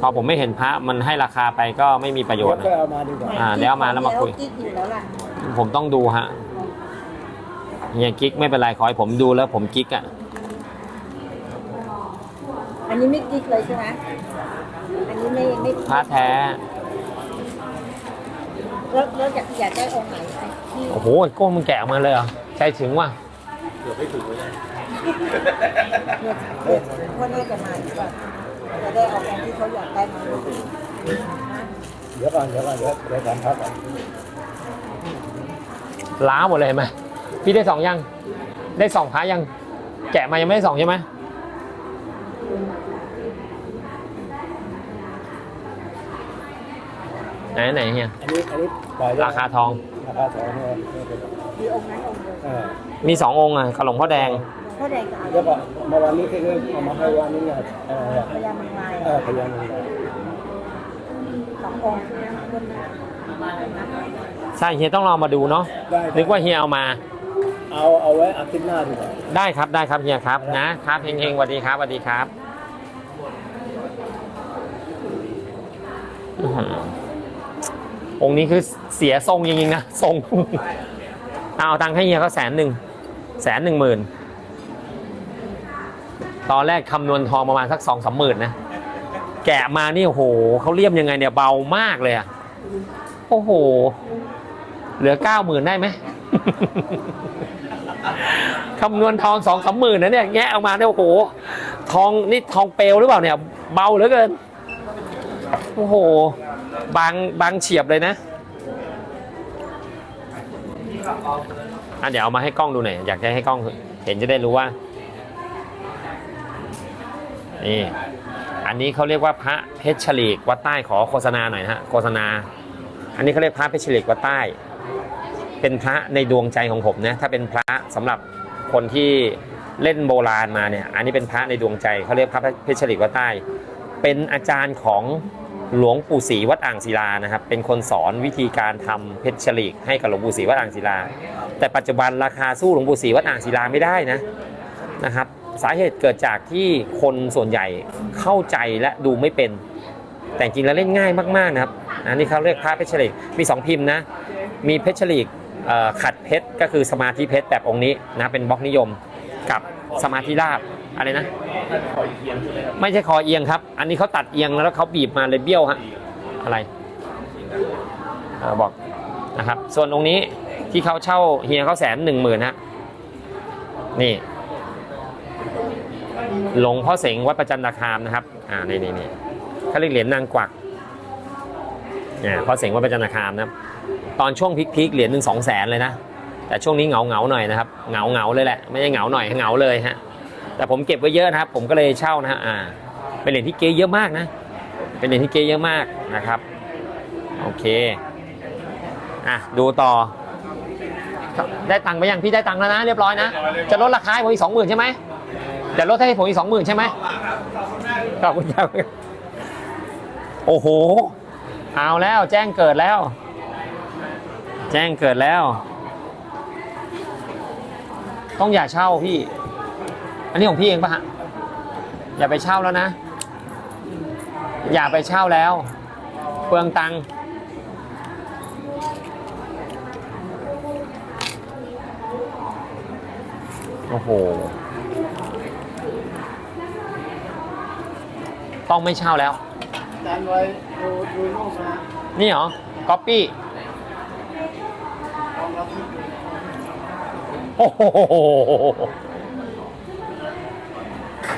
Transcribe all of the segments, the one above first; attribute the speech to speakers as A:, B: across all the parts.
A: พอผมไม่เห็นพระมันให้ราคาไปก็ไม่มีประโยชน์
B: เดี๋ยว
A: นะ
B: ก็เอามาดีกว่า
A: อ่าเดี๋ยวเอามาแล้วมาคุย
C: กิ๊กอยู่แล้วล่ะ
A: ผมต้องดูฮะเฮียกิ๊กไม่เป็นไรขอให้ผมดูแล้วผมกิ๊กอะ
C: อันนี้ไม่กิ๊กเลยใช่ไหมอันนี้ไม่ไม่
A: พระแท้
C: แล้วแล้วอยากอยากได้องค์ไหนไอ้ที่
A: โอ้โหโก้งมึงแกะออกมาเลยเหรอใจถึงว่ะ
C: เนี่ยเนี่ยว่าน่าจะมาอีกว่า จะได้เอาของที่เขาอยากได้มา
B: เดี๋ยวก่อนเดี๋ยวก่อนเดี๋ยวเดี๋ยวถามพระก่อน
A: ล้าหมดเลยเห็นไหมพี่ได้สองยัง ได้สองพระยัง แกะมายังไม่ได้สองใช่ไหมไหนไหนเฮีย
B: อันนี้อันนี้ปล่อยได้
A: ราคาทอง
B: ราคาทองเนี่ยมี
C: องค์นั้นองค์เดียว
B: เออ
A: มีสององค์อะกับหลวงพ่อแดง
C: พ่อแดงกับ
B: เดี๋ยวก่อนเมื่อวานนี้ที่เอามาให้วันนี้เนี่ยเออ
C: พญามังลาย
B: เออพยานอะไร
C: สององค์ใช่ไหมบนนั้น
A: ใช่เฮียต้องลองมาดูเนาะ
B: ได้
A: นึกว่าเฮียเอามา
B: เอาเอาไว้อาทิตย์หน้าดีกว่า
A: ได้ครับได้ครับเฮียครับนะครับเฮงๆสวัสดีครับสวัสดีครับอื้อหือองค์นี้คือเสียทรงจริงๆนะทรง เอาตังค์ให้เฮียเขาแสนหนึ่งแสนหนึ่งหมื่น ตอนแรกคำนวณทองประมาณสักสองสามหมื่นนะ แกะมานี่โอ้โหเขาเลี่ยมยังไงเนี่ยเบามากเลยอะโอ้โห เหลือเก้าหมื่นได้ไหมคำนวณทองสองสามหมื่นนะเนี่ยแงะออกมาเนี่ยโอ้โห ทองนี่ทองเปลวหรือเปล่าเนี่ย เบาเหลือเกิน โอ้โห บางบางเฉียบเลยนะอะเดี๋ยวเอามาให้กล้องดูหน่อยอยากจะให้กล้องเห็นจะได้รู้ว่า นี่อันนี้เขาเรียกว่าพระเพชรฉลีกวัดใต้ขอโฆษณาหน่อยนะฮะโฆษณา อันนี้เขาเรียกพระเพชรฉลีกวัดใต้ เป็นพระในดวงใจของผมนะถ้าเป็นพระสำหรับคนที่เล่นโบราณมาเนี่ยอันนี้เป็นพระในดวงใจเขาเรียกพระเพชรฉลีกวัดใต้ เป็นอาจารย์ของหลวงปู่ศรีวัดอ่างศิลานะครับเป็นคนสอนวิธีการทำเพชรฉลีกให้กับหลวงปู่ศรีวัดอ่างศิลา แต่ปัจจุบันราคาสู้หลวงปู่ศรีวัดอ่างศิลาไม่ได้นะนะครับ สาเหตุเกิดจากที่คนส่วนใหญ่เข้าใจและดูไม่เป็น แต่จริงแล้วเล่นง่ายมากๆนะครับอันนี้เขาเรียกพระเพชรลีกมีสองพิมพ์นะมีเพชรลีกขัดเพชรก็คือสมาธิเพชรแบบองค์นี้นะเป็นบล็อกนิยมกับสมาธิราบอะไรนะไม่ใช่คอเอียงครับ อันนี้เขาตัดเอียงแล้วเขาบีบมาเลยเบี้ยวฮะอะไรอบอกนะครับ ส่วนองค์นี้ที่เขาเช่าเฮียเขาแสนหนึ่งหมื่นฮะนี่ หลวงพ่อเสงวัดประจันตคามนะครับ อ่า นี่นี่นี่เขาเรียกเหรียญนางกวักเนี่ยพ่อเสงวัดประจันตคามนะครับ ตอนช่วงพีคๆเหรียญหนึ่งสองแสนเลยนะ แต่ช่วงนี้เหงาเหงาๆหน่อยนะครับ เหงาเหงาๆเลยแหละ ไม่ใช่เหงาหน่อยเหงาเลยฮะ แต่ผมเก็บไว้เยอะนะครับ ผมก็เลยเช่านะฮะ อ่า เป็นเหรียญที่เก๊เยอะมากนะ เป็นเหรียญที่เก๊เยอะมากนะครับ โอเค อะ ดูต่อ ได้ตังค์ไปยังพี่ได้ตังค์แล้วนะ เรียบร้อยนะ จะลดราคาให้ผมอีกสองหมื่นใช่ไหม จะลดให้ผมอีกสองหมื่นใช่ไหมขอบคุณครับโอ้โห เอาแล้วแจ้งเกิดแล้ว แจ้งเกิดแล้ว ต้องอย่าเช่าพี่ อันนี้ของพี่เองปะฮะอย่าไปเช่าแล้วนะ อย่าไปเช่าแล้วเปลืองตังค์โอ้โห ต้องไม่เช่าแล้ว
B: จานไว้ดูดูรูปนะ
A: นี่เหรอก๊อปปี้โอ้โห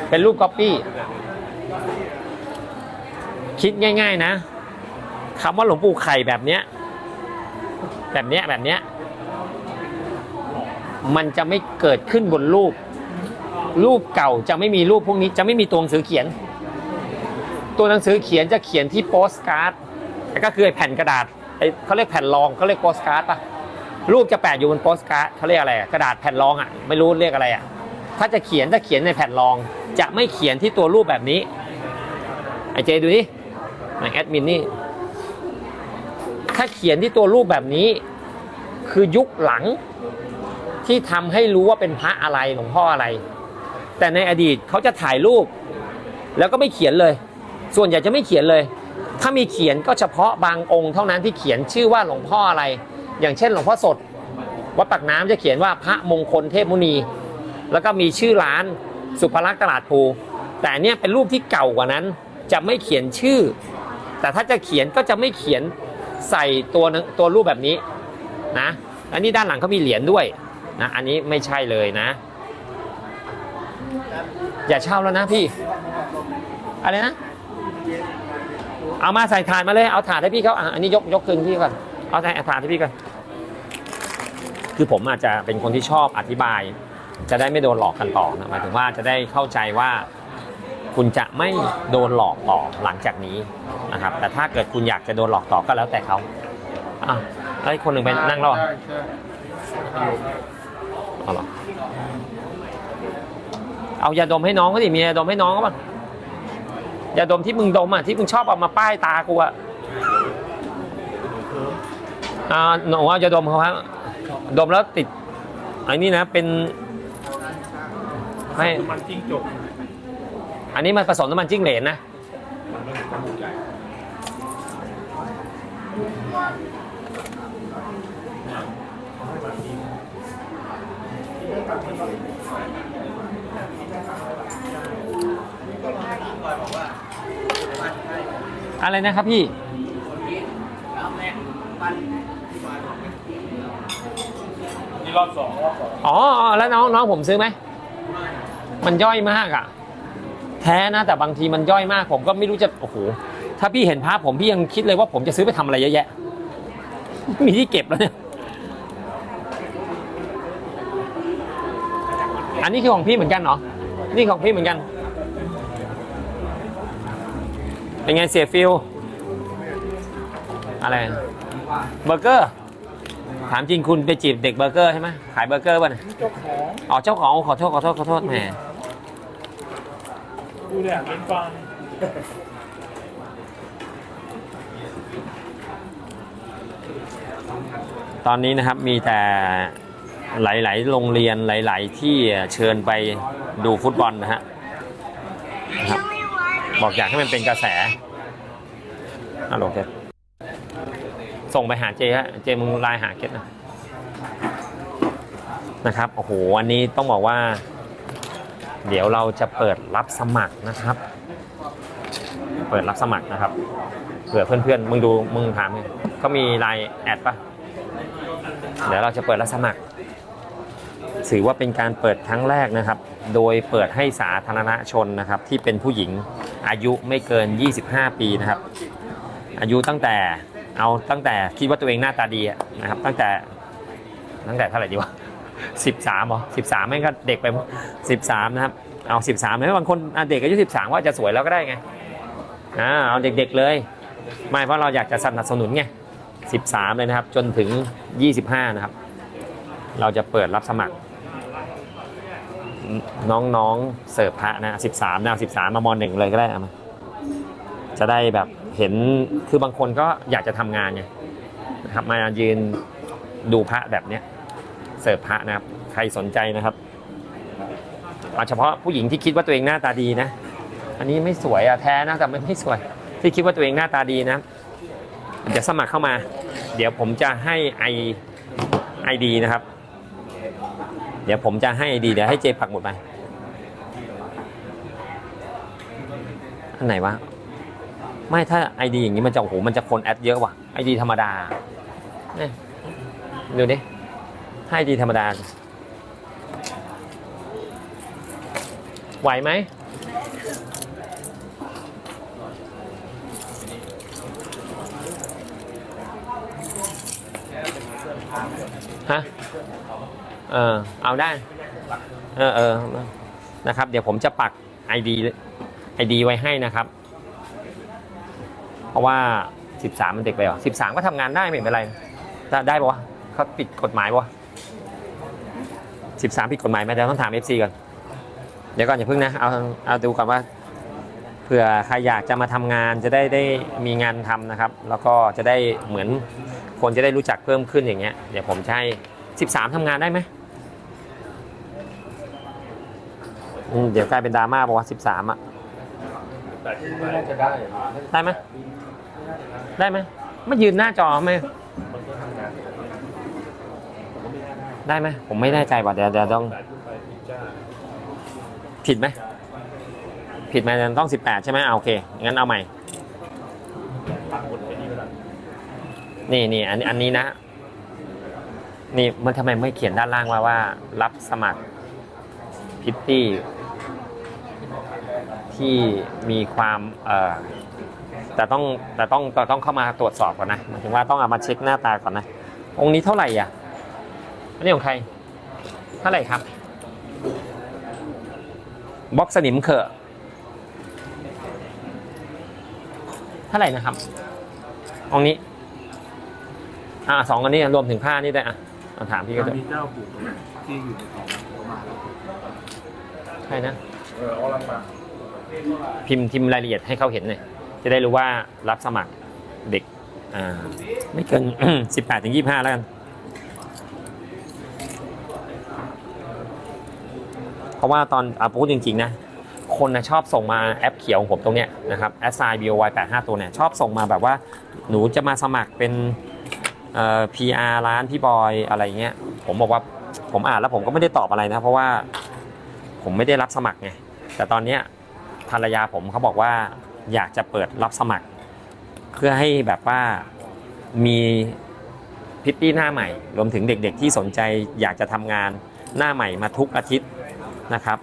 A: เป็นรูปก๊อปปี้ คิดง่าย ๆ นะคำว่าหลวงปู่ไข่แบบเนี้ย แบบเนี้ยแบบเนี้ย มันจะไม่เกิดขึ้นบนรูป รูปเก่าจะไม่มีรูปพวกนี้ จะไม่มีตัวหนังสือเขียน ตัวหนังสือเขียนจะเขียนที่โปสการ์ดก็คือไอ้แผ่นกระดาษไอ้เขาเรียกแผ่นรองเขาเรียกโปสการ์ดปะรูปจะแปะอยู่บนโปสการ์ดเขาเรียกอะไรกระดาษแผ่นรองอะไม่รู้เรียกอะไรอะถ้าจะเขียนจะเขียนในแผ่นรอง จะไม่เขียนที่ตัวรูปแบบนี้ไอ้เจดูดิในแอดมินนี่ถ้าเขียนที่ตัวรูปแบบนี้ คือยุคหลังที่ทำให้รู้ว่าเป็นพระอะไรหลวงพ่ออะไร แต่ในอดีตเขาจะถ่ายรูป แล้วก็ไม่เขียนเลย ส่วนใหญ่จะไม่เขียนเลย ถ้ามีเขียนก็เฉพาะบางองค์เท่านั้นที่เขียนชื่อว่าหลวงพ่ออะไร อย่างเช่นหลวงพ่อสด วัดปากน้ำจะเขียนว่าพระมงคลเทพมุนี แล้วก็มีชื่อร้านสุภลักษณ์ตลาดภูแต่เนี่ยเป็นรูปที่เก่ากว่านั้น จะไม่เขียนชื่อ แต่ถ้าจะเขียนก็จะไม่เขียนใส่ตัวตัวรูปแบบนี้นะอันนี้ด้านหลังเขามีเหรียญด้วยนะอันนี้ไม่ใช่เลยนะ อย่าเช่าแล้วนะพี่ อะไรนะ เอามาใส่ถาดมาเลย เอาถาดให้พี่เขาอะอันนี้ยกยกคืนพี่ก่อน เอาใส่ถาดให้พี่ก่อน คือผมอาจจะเป็นคนที่ชอบอธิบาย จะได้ไม่โดนหลอกกันต่อนะหมายถึงว่าจะได้เข้าใจว่าคุณจะไม่โดนหลอกต่อหลังจากนี้นะครับ แต่ถ้าเกิดคุณอยากจะโดนหลอกต่อก็แล้วแต่เขาอะแล้คนหนึ่งไปนั่งรอเอาหรอเอายาดมให้น้องก็ดิมียาดมให้น้องก็บ้าง ยาดมที่มึงดมอะที่มึงชอบเอามาป้ายตากูอะอ่าหนูว่ายาดมเขาครับดมแล้วติดอ้นี่นะเป็นไม่
B: มันจิ้งจก
A: อันนี้มันผสมน้ำมันจิ้งเหลนนะ อะไรนะครับพี่
B: นี่รอบสองรอบสอง
A: อ๋ออ๋อแล้วน้องน้องผมซื้อไหมมันย่อยมากอะแท้นะแต่บางทีมันย่อยมาก ผมก็ไม่รู้จะโอ้โหถ้าพี่เห็นพระผมพี่ยังคิดเลยว่าผมจะซื้อไปทำอะไรเยอะแยะ มีที่เก็บแล้วเนี่ยอันนี้คือของพี่เหมือนกันเหรอนี่ของพี่เหมือนกัน เป็นไงเสียฟิลอะไรเบอร์เกอร์ ถามจริงคุณไปจีบเด็กเบอร์เกอร์ใช่ไหมขายเบอร์เกอร์ป่ะเนี่ย
B: เจ้าของ
A: อ๋อเจ้าของขอโทษขอโทษขอโทษแหม
B: ดูเนี่ยเป็นฟัง
A: ตอนนี้นะครับมีแต่หลาย ๆ โรงเรียนหลาย ๆ ที่เชิญไปดูฟุตบอลนะฮะนะครับ บอกอยากให้มันเป็นกระแสฮัลโหลเจส่งไปหาเจฮะเจมึงไลน์หาเกตนะนะครับโอ้โหอันนี้ต้องบอกว่า เดี๋ยวเราจะเปิดรับสมัครนะครับ เปิดรับสมัครนะครับเผื่อเพื่อนๆมึงดูมึงถามเขามีไลน์แอดปะเดี๋ยวเราจะเปิดรับสมัครถือว่าเป็นการเปิดครั้งแรกนะครับ โดยเปิดให้สาธารณชนนะครับที่เป็นผู้หญิง อายุไม่เกิน 25 ปีนะครับ อายุตั้งแต่เอาตั้งแต่คิดว่าตัวเองหน้าตาดีนะครับ ตั้งแต่ตั้งแต่เท่าไหร่ดีวะ13เหรอ13แม่งก็เด็กไป13นะครับ เอา13ไหมบางคนอะเด็กอายุ13ว่าจะสวยแล้วก็ได้ไงอ่าเอาเด็กๆเลย ไม่เพราะเราอยากจะสนับสนุนไง13เลยนะครับ จนถึง25นะครับ เราจะเปิดรับสมัคร น้องๆเสิร์ฟพระนะ13นะ13มามหนึ่งเลยก็ได้มาจะได้แบบเห็นคือบางคนก็อยากจะทำงานไงนะครับมายืนดูพระแบบเนี้ยเสิร์ฟพระนะครับ ใครสนใจนะครับเอาเฉพาะผู้หญิงที่คิดว่าตัวเองหน้าตาดีนะ อันนี้ไม่สวยอะแท้นะแต่ไม่ไม่สวย ที่คิดว่าตัวเองหน้าตาดีนะจะสมัครเข้ามา เดี๋ยวผมจะให้ไอไอดีนะครับ เดี๋ยวผมจะให้ไอดีเดี๋ยวให้เจปักหมุดไปอันไหนวะไม่ถ้าไอดีอย่างนี้มันจะโอ้โหมันจะคนแอดเยอะว่ะไอดีธรรมดาเนี่ยดูดิให้ดีธรรมดาไหวไหม เออ เอาได้ เออเออนะครับ เดี๋ยวผมจะปัก ID ID ไว้ให้นะครับ เพราะว่า 13 มันเด็กไปหรอ13 ก็ทำงานได้ไม่เป็นไร ได้ได้ปะวะเขาปิดกฎหมายปะวะ13ผิดกฎหมายไหมแต่ต้องถาม FC ก่อน เดี๋ยวก่อนอย่าเพิ่งนะ เอาเอาดูก่อนว่าเผื่อใครอยากจะมาทำงานจะได้ได้มีงานทำนะครับ แล้วก็จะได้เหมือนคนจะได้รู้จักเพิ่มขึ้นอย่างเงี้ยเดี๋ยวผมจะให้13ทำงานได้ไหม อืมเดี๋ยวกลายเป็นดราม่าบอกว่า13อะ
B: ไม่น่าจะได้
A: ได้ไหม ได้ไหมมายืนหน้าจอไหมได้ไหมผมไม่แน่ใจว่าเดี๋ยวเดี๋ยวต้องผิดไหมผิดไหมต้อง18ใช่ไหมอ่าโอเคงั้นเอาใหม่ นี่นี่อันอันนี้นะ นี่มันทำไมไม่เขียนด้านล่างว่าว่า รับสมัครพิตตี้ ที่มีความเอ่อแต่ต้องแต่ต้องแต่ต้องเข้ามาตรวจสอบก่อนนะหมายถึงว่าต้องเอามาเช็คหน้าตาก่อนนะ องค์นี้เท่าไหร่อะอันนี้ของใครเท่าไหร่ครับบล็อกสนิมเขอะเท่าไหร่นะครับองค์นี้ อ่าสองอันนี้รวมถึงผ้านี่ได้วยอะเอาถามพี่ก็ได้
B: มีเจ้าปู่ตรงไหนที่อยู่ในของผมมาแล้ว
A: ใช่นะ
B: เออเอาลังมา
A: พิมพ์พิมพ์รายละเอียดให้เขาเห็นหน่อยจะได้รู้ว่ารับสมัครเด็กไม่เกินสิบแปดถึงยี่ห้าแล้วกัน เพราะว่าตอนอาพูดจริง ๆ นะ คนนะชอบส่งมาแอปเขียวของผมตรงเนี้ยนะครับ s i b o y 8 5 ตัวเนี่ย ชอบส่งมาแบบว่าหนูจะมาสมัครเป็นเอ่อ PR ร้านพี่บอยอะไรเงี้ย ผมบอกว่าผมอ่านแล้วผมก็ไม่ได้ตอบอะไรนะ เพราะว่าผมไม่ได้รับสมัครไง แต่ตอนเนี้ย ภรรยาผมเขาบอกว่าอยากจะเปิดรับสมัคร เพื่อให้แบบว่ามีพิตตี้หน้าใหม่ รวมถึงเด็กๆที่สนใจอยากจะทำงานหน้าใหม่มาทุกอาทิตย์นะครับ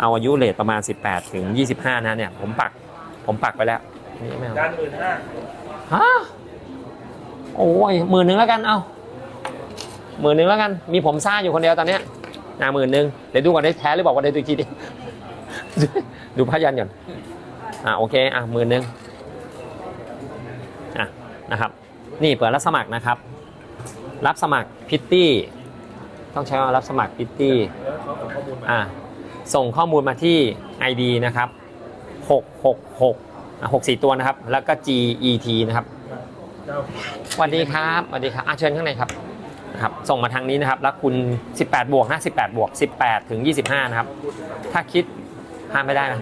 A: เอาอายุเลทประมาณ 18 ถึง 25 นะเนี่ยผมปักผมปักไปแล้วนี่ไม่เอา
B: ด้านหมื่นห้า
A: ฮะโอ้ยหมื่นหนึ่งแล้วกันเอาหมื่นหนึ่งแล้วกัน มีผมซ่าอยู่คนเดียวตอนเนี้ยอ่าหมื่นหนึ่งเดี๋ยวดูก่อนได้แท้หรือบอกว่าได้ดูอีกทีดิ ดูพยันก่อนอ่าโอเคอะหมื่นหนึ่งอะนะครับ นี่เปิดรับสมัครนะครับ รับสมัครพิตตี้ต้องใช้ว่ารับสมัครพิตตี้
B: อะ
A: ส่งข้อมูลมาที่ ID นะครับ666อะ64 ตัวนะครับ แล้วก็ GET นะครับสวัสดีครับสวัสดีครับอะเชิญข้างในครับนะครับ ส่งมาทางนี้นะครับ แล้วคุณ 18 บวกนะ18 บวก 18 ถึง 25 นะครับ ถ้าคิด ห้ามไม่ได้นะ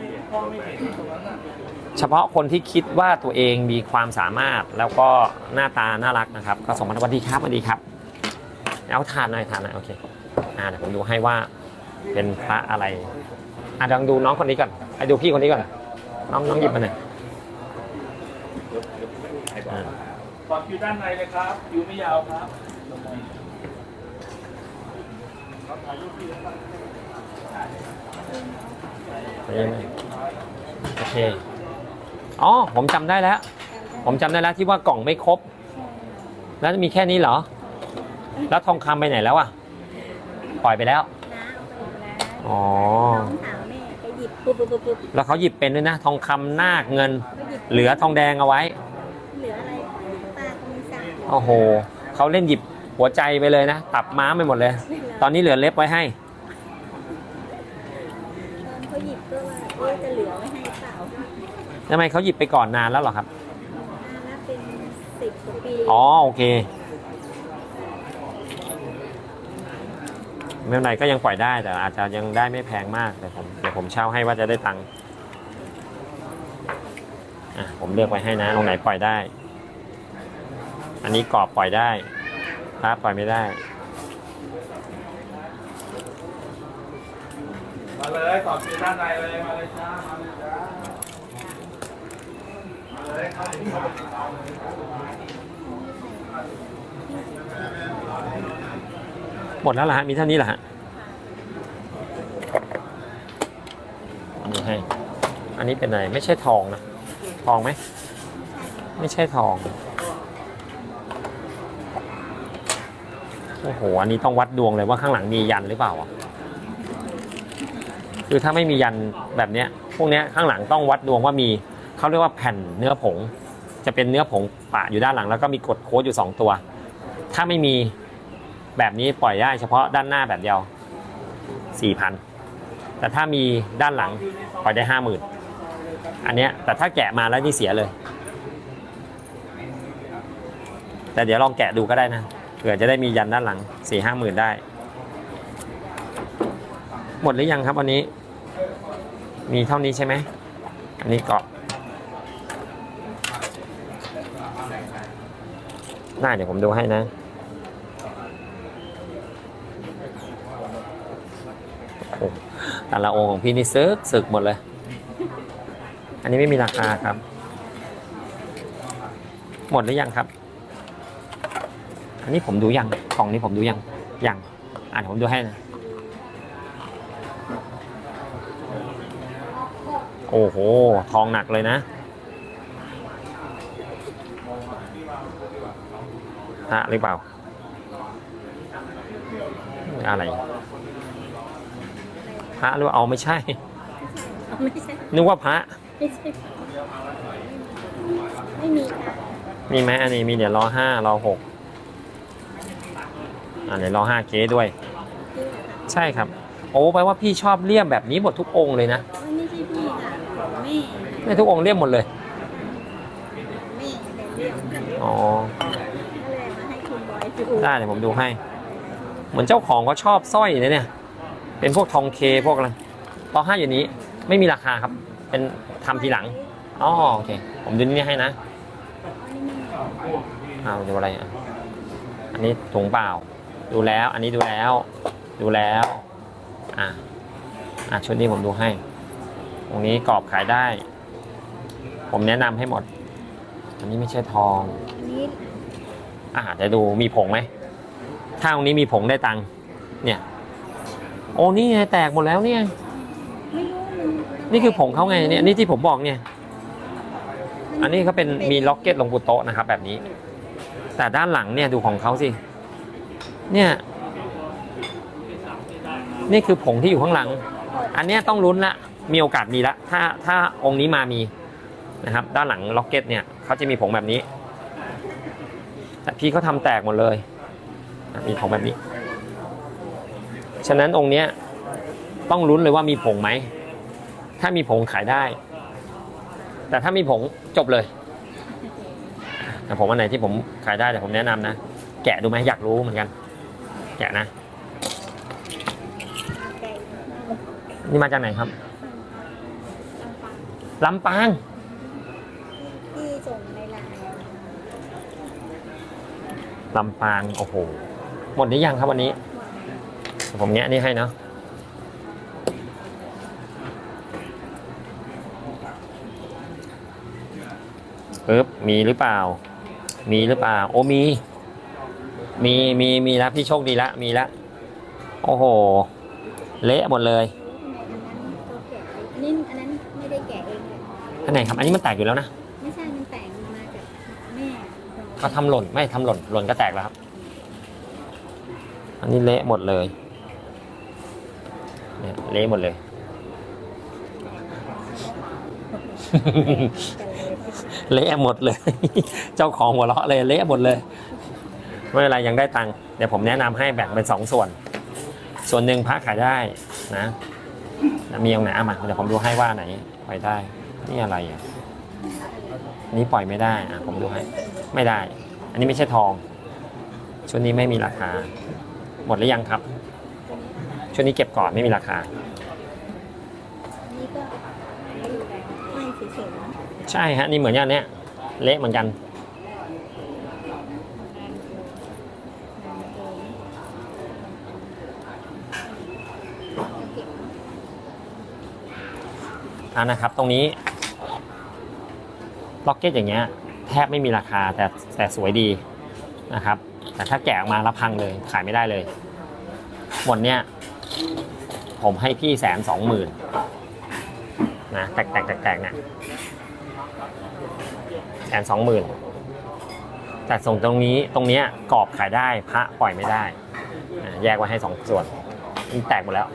A: เฉพาะคนที่คิดว่าตัวเองมีความสามารถแล้วก็หน้าตาน่ารักนะครับ ก็ส่งมาสวัสดีครับสวัสดีครับ เอาทานหน่อยทานหน่อยโอเคอ่าเดี๋ยวผมดูให้ว่าเป็นพระอะไรอะลองดูน้องคนนี้ก่อนไปดูพี่คนนี้ก่อน น้องน้องหยิบมาหน่อยอ่า
B: ฝากอยู่ด้านในเลยครับอยู่ไม่ยาวครับ
A: ไปยังไง โอเค อ๋อ ผมจำได้แล้ว ผมจำได้แล้วที่ว่ากล่องไม่ครบ แล้วมีแค่นี้เหรอ แล้วทองคำไปไหนแล้วอะ ปล่อยไปแล้ว
C: น้าเอาไปแล้ว
A: อ๋อ
C: น้องสาวแม่ไปหยิบปุ๊บปุ๊บปุ๊บปุ๊บ
A: แล้วเขาหยิบเป็นด้วยนะ ทองคำนาคเงิน
C: ไปหยิบ
A: เหลือทองแดงเอาไว้
C: เหลืออะไรป้าก็ไม่ทราบ
A: โอ้โห เขาเล่นหยิบหัวใจไปเลยนะ ตับม้ามไปหมดเลย ตอนนี้เหลือเล็บไว้ให้
C: ตอน เขาหยิบก็ว่าเอ๊ะจะเหลือไว้ให้เปล่า
A: ทำไมเขาหยิบไปก่อนนานแล้วเหรอครับ
C: นานแล้วเป็นสิบกว่าปี
A: อ๋อโอเค ไม่เป็นไรก็ยังปล่อยได้แต่อาจจะยังได้ไม่แพงมากแต่ผมเดี๋ยวผมเช่าให้ว่าจะได้ตังค์อะผมเลือกไว้ให้นะตรงไหนปล่อยได้ อันนี้กรอบปล่อยได้พระปล่อยไม่ได้
B: มา เลยฝากอยู่ด้านในเลยมาเลยจ้ามาเลยจ้ามาเลยครับ
A: หมดแล้วเหรอฮะมีเท่านี้เหรอฮะอันนี้ให้ อันนี้เป็นอะไรไม่ใช่ทองนะ ทองไหม ไม่ใช่ทอง โอ้โห อันนี้ต้องวัดดวงเลยว่าข้างหลังมียันหรือเปล่าอะ คือถ้าไม่มียันแบบเนี้ยพวกเนี้ยข้างหลังต้องวัดดวงว่ามีเขาเรียกว่าแผ่นเนื้อผง จะเป็นเนื้อผงปะอยู่ด้านหลัง แล้วก็มีกดโค้ดอยู่สองตัว ถ้าไม่มีแบบนี้ปล่อยได้เฉพาะด้านหน้าแบบเดียว4,000แต่ถ้ามีด้านหลังปล่อยได้ 50,000 อันเนี้ยแต่ถ้าแกะมาแล้วนี่เสียเลย แต่เดี๋ยวลองแกะดูก็ได้นะเผื่อจะได้มียันด้านหลัง4 5 0 0 0 0ได้ หมดหรือยังครับวันนี้ มีเท่านี้ใช่ไหมอันนี้กรอบน่าเดี๋ยวผมดูให้นะ แต่ละองค์ของพี่นี่ซึกสึกหมดเลย อันนี้ไม่มีราคาครับ หมดหรือยังครับ อันนี้ผมดูยัง ของนี้ผมดูยัง ยัง อ่านผมดูให้นะ โอ้โห ทองหนักเลยนะพระหรือเปล่า อะไรพระหรือว่าเอาไม่ใช่
D: ไม่ใช่
A: นึกว่าพระ
D: ไม่ใช่ไม่มีค่ะ
A: มีไหมอันนี้มีเดี๋ยวรอห้ารอหกอ่าเดี๋ยวรอห้าเก๊ด้วย
D: พี่เหรอคะ
A: ใช่ครับ โอ้แปลว่าพี่ชอบเลี่ยมแบบนี้หมดทุกองค์เลยนะ
D: ไม่ไม่ใช่พี่ค่ะของแม่
A: ไม่ทุกองค์เลี่ยมหมดเลย
D: แม่แต่เรื่องก็เลย
A: อ๋อ
D: มาให้คุณบอยดู
A: ได้เดี๋ยวผมดูให้ เหมือนเจ้าของเขาชอบสร้อยนะเนี่ย เป็นพวกทองเคพวกอะไรรอห้าอยู่นี้ไม่มีราคาครับ เป็นทำทีหลัง อ๋อโอเค ผมดูนี่ให้นะเอาดูอะไรอะอันนี้ถุงเปล่า ดูแล้ว อันนี้ดูแล้ว ดูแล้ว อะ อะชุดนี้ผมดูให้ ตรงนี้กรอบขายได้ ผมแนะนำให้หมด อันนี้ไม่ใช่ทอง
D: อันนี้
A: อะเดี๋ยวดูมีผงไหม ถ้าตรงนี้มีผงได้ตังค์ เนี่ย โอ้นี่ไงแตกหมดแล้วเนี่ย
D: ไม่รู้มัน
A: นี่คือผงเขาไงเนี่ย นี่ที่ผมบอกเนี่ย อันนี้เขาเป็นมีล็อกเก็ตลงบนโต๊ะนะครับ แบบนี้ แต่ด้านหลังเนี่ยดูของเขาสิ เนี่ย นี่คือผงที่อยู่ข้างหลัง อันเนี้ยต้องลุ้นละ มีโอกาสมีละ ถ้าถ้าองค์นี้มามี นะครับ ด้านหลังล็อกเก็ตเนี่ยเขาจะมีผงแบบนี้ แต่พี่เขาทำแตกหมดเลย มีผงแบบนี้ ฉะนั้นองค์เนี้ยต้องลุ้นเลยว่ามีผงไหม ถ้ามีผงขายได้ แต่ถ้ามีผงจบเลยแต่ผมอันไหนที่ผมขายได้แต่ผมแนะนำนะ แกะดูไหมอยากรู้เหมือนกัน แกะนะ นี่มาจากไหนครับลำปาง
D: ที่ส่งในไลน์
A: ลำปางโอ้โหหมดหรือยังครับวันนี้ ผมแงะนี่ให้เนาะปึ๊บมีหรือเปล่า มีหรือเปล่า โอ้มี มีมีมีแล้วพี่โชคดีละมีละโอ้โห เละหมดเลย
D: อันนี้อันนั้นไม่ได้แกะเองเลย
A: อันไหนครับ อันนี้มันแตกอยู่แล้วนะ
D: ไม่ใช่มันแต่งมาจากแม่
A: ก็ทำหล่นไม่ทำหล่นหล่นก็แตกแล้วครับ อันนี้เละหมดเลยเนี่ยเละหมดเลย
D: เละ
A: หมดเลย เจ้าของหัวเราะเลยเละหมดเลยไม่เป็นไรยังได้ตังค์เดี๋ยวผมแนะนำให้แบ่งเป็นสองส่วน ส่วนหนึ่งพระขายได้นะมีตรงไหนอะมาเดี๋ยวผมดูให้ว่าไหนปล่อยได้ นี่อะไรอะนนี้ปล่อยไม่ได้อะผมดูให้ ไม่ได้ อันนี้ไม่ใช่ทอง ชุดนี้ไม่มีราคา หมดหรือยังครับ ชุดนี้เก็บก่อนไม่มีราคา
D: อันนี้ก็ไม่เฉยๆนะ
A: ใช่ฮะ นี่เหมือนอย่างเนี้ยเละเหมือนกัน อ่านะครับ ตรงนี้ล็อกเก็ตอย่างเงี้ย แทบไม่มีราคาแต่แต่สวยดีนะครับ แต่ถ้าแกะออกมาแล้วพังเลยขายไม่ได้เลย หมดเนี้ยผมให้พี่แสนสองหมื่นนะแตกแตกแตกแตกเนี่ยแสนสองหมื่นแต่ส่งตรงนี้ตรงเนี้ยกรอบขายได้พระปล่อยไม่ได้ แยกไว้ให้สองส่วนมันแตกหมดแล้ว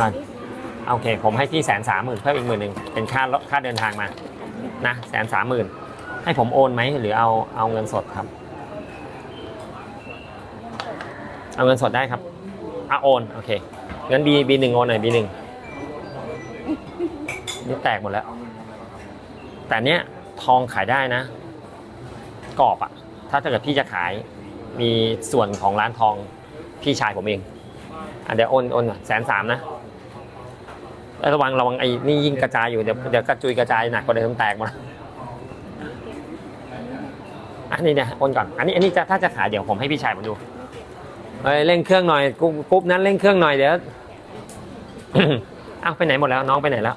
A: มา โอเค ผมให้พี่แสนสามหมื่นเพิ่มอีกหมื่นหนึ่งเป็นค่าค่าเดินทางมานะแสนสามหมื่นให้ผมโอนไหมหรือเอาเอาเงินสดครับ เอาเงินสดได้ครับอะโอนโอเคงั้นบีบีหนึ่งโอนหน่อยบีหนึ่งนี่แตกหมดแล้ว แต่เนี้ยทองขายได้นะ กรอบอะถ้าเกิดพี่จะขายมีส่วนของร้านทองพี่ชายผมเองอะเดี๋ยวโอนโอนแสนสามนะ ระวังระวังไอ้นี่ยิ่งกระจายอยู่เดี๋ยวเดี๋ยวกระจุยกระจายหนักกว่าเดิมแตกหมาอันนี้เนี่ยโอนก่อน อันนี้อันนี้จะถ้าจะขายเดี๋ยวผมให้พี่ชายผมดูเอ้ยเร่งเครื่องหน่อยกรุ๊ปกรุ๊ปนั้นเร่งเครื่องหน่อยเดี๋ยวอ้าวไปไหนหมดแล้วน้องไปไหนแล้ว